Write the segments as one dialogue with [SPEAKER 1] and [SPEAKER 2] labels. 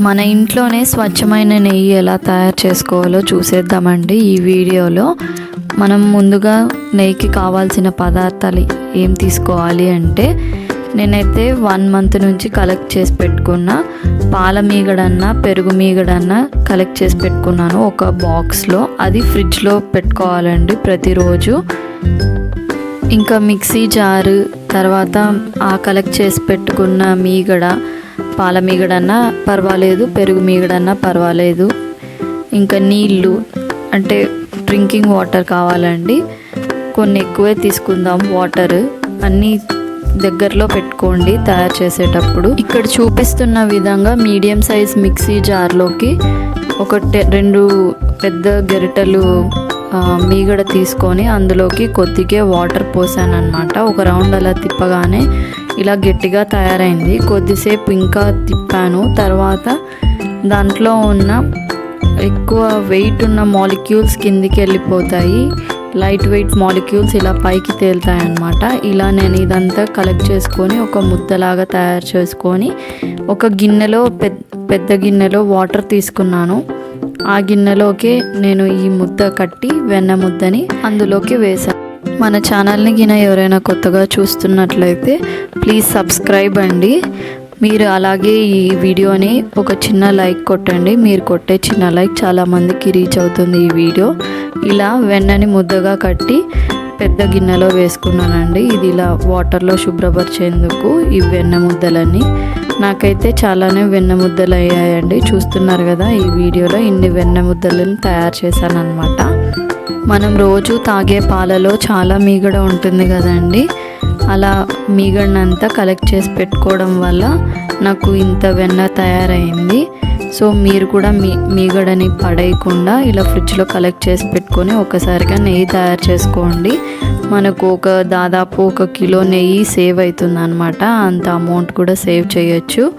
[SPEAKER 1] మన ఇంట్లోనే స్వచ్ఛమైన నెయ్యి ఎలా తయారు చేసుకోవాలో చూసేద్దామండి ఈ వీడియోలో. మనం ముందుగా నెయ్యికి కావాల్సిన పదార్థాలు ఏం తీసుకోవాలి అంటే నేనైతే వన్ మంత్ నుంచి కలెక్ట్ చేసి పెట్టుకున్న పాల మీగడన్న పెరుగు మీగడన్న కలెక్ట్ చేసి పెట్టుకున్నాను ఒక బాక్స్లో. అది ఫ్రిడ్జ్లో పెట్టుకోవాలండి ప్రతిరోజు. ఇంకా మిక్సీ జారు తర్వాత ఆ కలెక్ట్ చేసి పెట్టుకున్న మీగడ పాల మీగడన్నా పర్వాలేదు పెరుగు మీగడన్నా పర్వాలేదు. ఇంకా నీళ్ళు అంటే డ్రింకింగ్ వాటర్ కావాలండి. కొన్ని ఎక్కువే తీసుకుందాం వాటర్ అన్నీ దగ్గరలో పెట్టుకోండి తయారు చేసేటప్పుడు. ఇక్కడ చూపిస్తున్న విధంగా మీడియం సైజ్ మిక్సీ జార్లోకి ఒక టె- రెండు పెద్ద గరిటెలు మీగడ తీసుకొని అందులోకి కొద్దిగా వాటర్ పోసాను అనమాట ఒక రౌండ్ అలా తిప్పగానే ఇలా గట్టిగా తయారైంది. కొద్దిసేపు ఇంకా తిప్పాను. తర్వాత దాంట్లో ఉన్న ఎక్కువ వెయిట్ ఉన్న మాలిక్యూల్స్ కిందికి వెళ్ళిపోతాయి. లైట్ వెయిట్ మాలిక్యూల్స్ ఇలా పైకి తేలుతాయి అన్నమాట ఇలా నేను ఇదంతా కలెక్ట్ చేసుకొని ఒక ముద్దలాగా తయారు చేసుకొని ఒక గిన్నెలో పెద్ద పెద్ద గిన్నెలో వాటర్ తీసుకున్నాను. ఆ గిన్నెలోకి నేను ఈ ముద్ద కట్టి వెన్న ముద్దని అందులోకి వేసాను మన ఛానల్ని గిన ఎవరైనా కొత్తగా చూస్తున్నట్లయితే ప్లీజ్ సబ్స్క్రైబ్ అండి. మీరు అలాగే ఈ వీడియోని ఒక చిన్న లైక్ కొట్టండి. మీరు కొట్టే చిన్న లైక్ చాలా మందికి రీచ్ అవుతుంది ఈ వీడియో. ఇలా వెన్నని ముద్దగా కట్టి పెద్ద గిన్నెలో వేసుకున్నానండి. ఇది ఇలా వాటర్లో శుభ్రపరిచేందుకు ఈ వెన్న ముద్దలని నాకైతే చాలానే వెన్న ముద్దలు అయ్యాయండి. చూస్తున్నారు కదా ఈ వీడియోలో ఇన్ని వెన్న ముద్దలను తయారు చేశాను అనమాట మనం రోజు తాగే పాలలో చాలా మీగడ ఉంటుంది కదండి. అలా మీగడనంతా కలెక్ట్ చేసి పెట్టుకోవడం వల్ల నాకు ఇంత వెన్న తయారైంది. సో మీరు కూడా మీ మీగడని పడేయకుండా ఇలా ఫ్రిడ్జ్లో కలెక్ట్ చేసి పెట్టుకొని ఒకసారిగా నెయ్యి తయారు చేసుకోండి. మనకు ఒక దాదాపు ఒక కిలో నెయ్యి సేవ్ అవుతుంది అనమాట అంత అమౌంట్ కూడా సేవ్ చేయొచ్చు.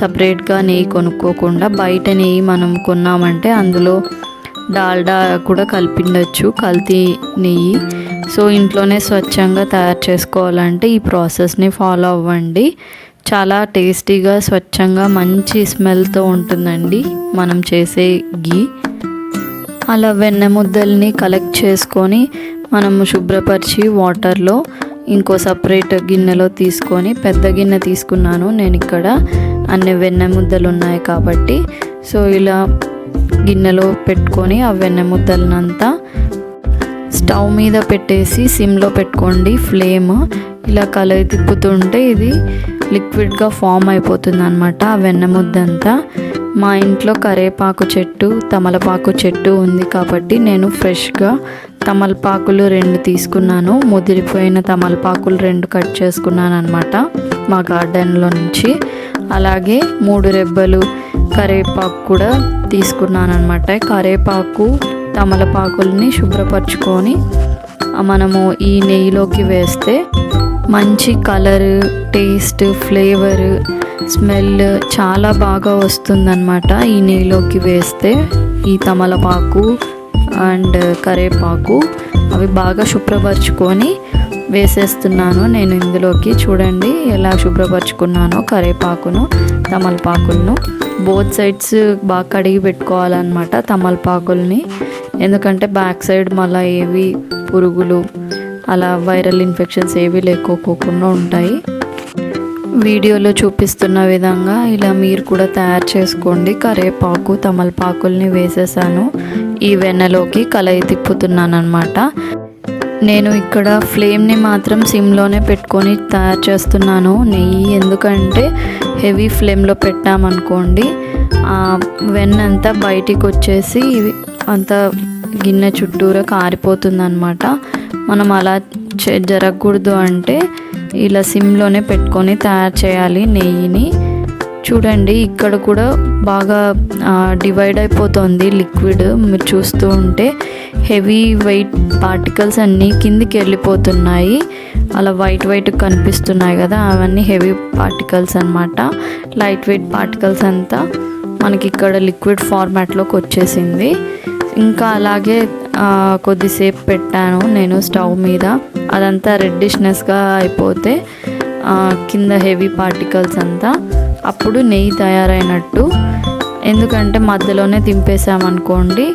[SPEAKER 1] సపరేట్గా నెయ్యి కొనుక్కోకుండా బయట నెయ్యి మనం కొన్నామంటే అందులో డాల్డా కూడా కలిపిండొచ్చు కల్తీ నెయ్యి. సో ఇంట్లోనే స్వచ్ఛంగా తయారు చేసుకోవాలంటే ఈ ప్రాసెస్ని ఫాలో అవ్వండి. చాలా టేస్టీగా స్వచ్ఛంగా మంచి స్మెల్తో ఉంటుందండి మనం చేసే గీ అలా వెన్న ముద్దల్ని కలెక్ట్ చేసుకొని మనము శుభ్రపరిచి వాటర్లో ఇంకో సపరేట్ గిన్నెలో తీసుకొని పెద్ద గిన్నె తీసుకున్నాను నేను ఇక్కడ అన్ని వెన్న ముద్దలు ఉన్నాయి కాబట్టి సో ఇలా గిన్నెలో పెట్టుకొని ఆ వెన్న ముద్దలనంతా స్టవ్ మీద పెట్టేసి సిమ్లో పెట్టుకోండి ఫ్లేమ్. ఇలా కలయి తిప్పుతుంటే ఇది లిక్విడ్గా ఫామ్ అయిపోతుంది అనమాట ఆ వెన్న ముద్దంతా. మా ఇంట్లో కరేపాకు చెట్టు తమలపాకు చెట్టు ఉంది కాబట్టి నేను ఫ్రెష్గా తమలపాకులు రెండు తీసుకున్నాను. ముదిరిపోయిన తమలపాకులు రెండు కట్ చేసుకున్నాను అనమాట మా గార్డెన్లో నుంచి. అలాగే మూడు రెబ్బలు కరేపాకు కూడా తీసుకున్నాను అనమాట కరేపాకు తమలపాకుల్ని శుభ్రపరచుకొని మనము ఈ నెయ్యిలోకి వేస్తే మంచి కలర్ టేస్ట్ ఫ్లేవర్ స్మెల్ చాలా బాగా వస్తుందన్నమాట. ఈ నెయ్యిలోకి వేస్తే ఈ తమలపాకు అండ్ కరేపాకు అవి బాగా శుభ్రపరచుకొని వేసేస్తున్నాను. నేను ఇందులోకి చూడండి ఎలా శుభ్రపరచుకున్నానో కరేపాకును తమలపాకులను. బోత్ సైడ్స్ బాగా కడిగి పెట్టుకోవాలన్నమాట తమలపాకుల్ని. ఎందుకంటే బ్యాక్ సైడ్ మళ్ళీ ఏవి పురుగులు అలా వైరల్ ఇన్ఫెక్షన్స్ ఏవి లేకోకుండా ఉంటాయి. వీడియోలో చూపిస్తున్న విధంగా ఇలా మీరు కూడా తయారు చేసుకోండి. కరేపాకు తమలపాకుల్ని వేసేసాను. ఈ వెన్నలోకి కలయి తిప్పుతున్నాను అనమాట నేను ఇక్కడ ఫ్లేమ్ని మాత్రం సిమ్లోనే పెట్టుకొని తయారు చేస్తున్నాను. నెయ్యి ఎందుకంటే హెవీ ఫ్లేమ్లో పెట్టామనుకోండి ఆ వెన్న అంతా బయటికి వచ్చేసి అంత గిన్నె చుట్టూరా కారిపోతుందనమాట మనం అలా జరగకూడదు అంటే ఇలా సిమ్లోనే పెట్టుకొని తయారు చేయాలి నెయ్యిని. చూడండి ఇక్కడ కూడా బాగా డివైడ్ అయిపోతుంది లిక్విడ్ మీరు చూస్తూ ఉంటే హెవీ వెయిట్ పార్టికల్స్ అన్నీ కిందికి వెళ్ళిపోతున్నాయి. అలా వైట్ వైట్ కనిపిస్తున్నాయి కదా అవన్నీ హెవీ పార్టికల్స్ అన్నమాట. లైట్ వెయిట్ పార్టికల్స్ అంతా మనకి ఇక్కడ లిక్విడ్ ఫార్మాట్లోకి వచ్చేసింది. ఇంకా అలాగే కొద్దిసేపు పెట్టాను నేను స్టవ్ మీద. అదంతా రెడ్డిష్నెస్గా అయిపోతే కింద హెవీ పార్టికల్స్ అంతా అప్పుడు నెయ్యి తయారైనట్టు. ఎందుకంటే మధ్యలోనే దింపేసామనుకోండి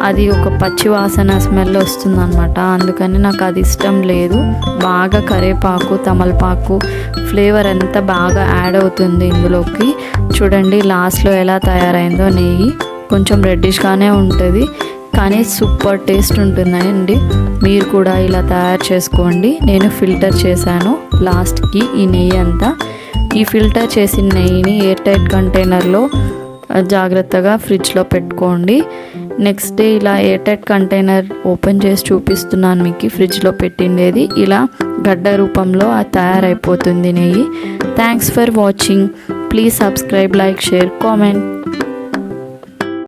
[SPEAKER 1] అది ఒక పచ్చి వాసన స్మెల్ వస్తుందన్నమాట. అందుకని నాకు అది ఇష్టం లేదు. బాగా కరేపాకు తమలపాకు ఫ్లేవర్ ఎంత బాగా యాడ్ అవుతుంది ఇందులోకి. చూడండి లాస్ట్లో ఎలా తయారైందో నెయ్యి. కొంచెం రెడ్డిష్గానే ఉంటుంది కానీ సూపర్ టేస్ట్ ఉంటుందండి. మీరు కూడా ఇలా తయారు చేసుకోండి. నేను ఫిల్టర్ చేశాను లాస్ట్కి ఈ నెయ్యి అంతా. ఈ ఫిల్టర్ చేసిన నెయ్యిని ఎయిర్ టైట్ కంటైనర్లో జాగ్రత్తగా ఫ్రిడ్జ్లో పెట్టుకోండి. నెక్స్ట్ డే ఇలా ఎయిర్ టైట్ కంటైనర్ ఓపెన్ చేసి చూపిస్తున్నాను మీకు ఫ్రిడ్జ్లో పెట్టిండేది. ఇలా గడ్డ రూపంలో అది తయారైపోతుంది నెయ్యి. Thanks for watching please subscribe like share comment